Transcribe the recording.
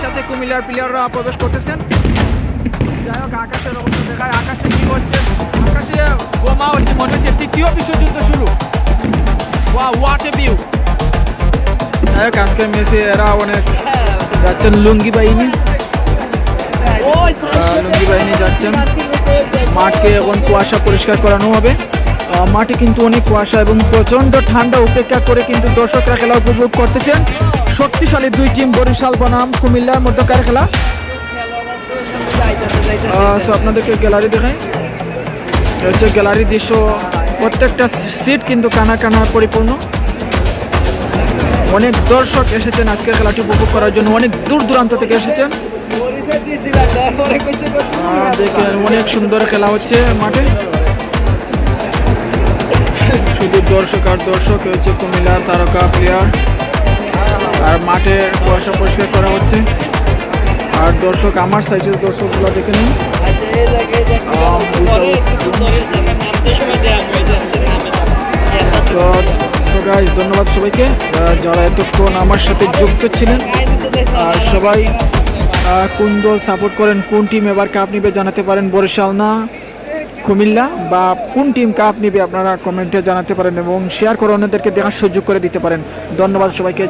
মাঠে কুমিল্লার প্লেয়াররা প্রবেশ করতেছেন। যাই হোক আকাশের অবস্থা দেখায়। আকাশে কি হচ্ছে? আকাশে বোমা হচ্ছে মনে হচ্ছে তৃতীয় বিশ্বযুদ্ধ শুরু। ওয়া হোয়াট এ ভিউ যাই হোক আজকের মেসে এরা অনেক যাচ্ছেন লুঙ্গি বাহিনী। লুঙ্গি বাহিনী যাচ্ছেন। মাঠকে এখন কুয়াশা পরিষ্কার করানো হবে। মাঠে কিন্তু অনেক কুয়াশা এবং প্রচণ্ড ঠান্ডা। উপেক্ষা করে কিন্তু দর্শকরা খেলা উপভোগ করতেছেন। শক্তিশালী দুই টিম বরিশাল, বনাম, কুমিল্লার মধ্যকার খেলা? আপনাদেরকে গ্যালারি দেখাই। হচ্ছে গ্যালারি দৃশ্য। প্রত্যেকটা সিট কিন্তু কানা কানা পরিপূর্ণ। অনেক দর্শক এসেছেন আজকের খেলাটি উপভোগ করার জন্য। অনেক দূর দূরান্ত থেকে এসেছেন। দেখেন, অনেক সুন্দর খেলা হচ্ছে মাঠে। শুধু দর্শক আর দর্শক হচ্ছে কুমিল্লার তারকা প্লেয়ার মাঠের কুয়াশা পরিষ্কার করা হচ্ছে। আর দর্শক আমার সাইজের দর্শকগুলো দেখে নিন। ধন্যবাদ সবাইকে। যারা এতক্ষণ আমার সাথে যুক্ত ছিলেন, আর সবাই কোন দল সাপোর্ট করেন, কোন টিম এবার কাপ নিবে জানাতে পারেন বরিশাল না কুমিল্লা, বা কোন টিম কাপ নিবে আপনারা কমেন্টে জানাতে পারেন এবং শেয়ার করে অন্যদেরকে দেখার সুযোগ করে দিতে পারেন। ধন্যবাদ সবাইকে।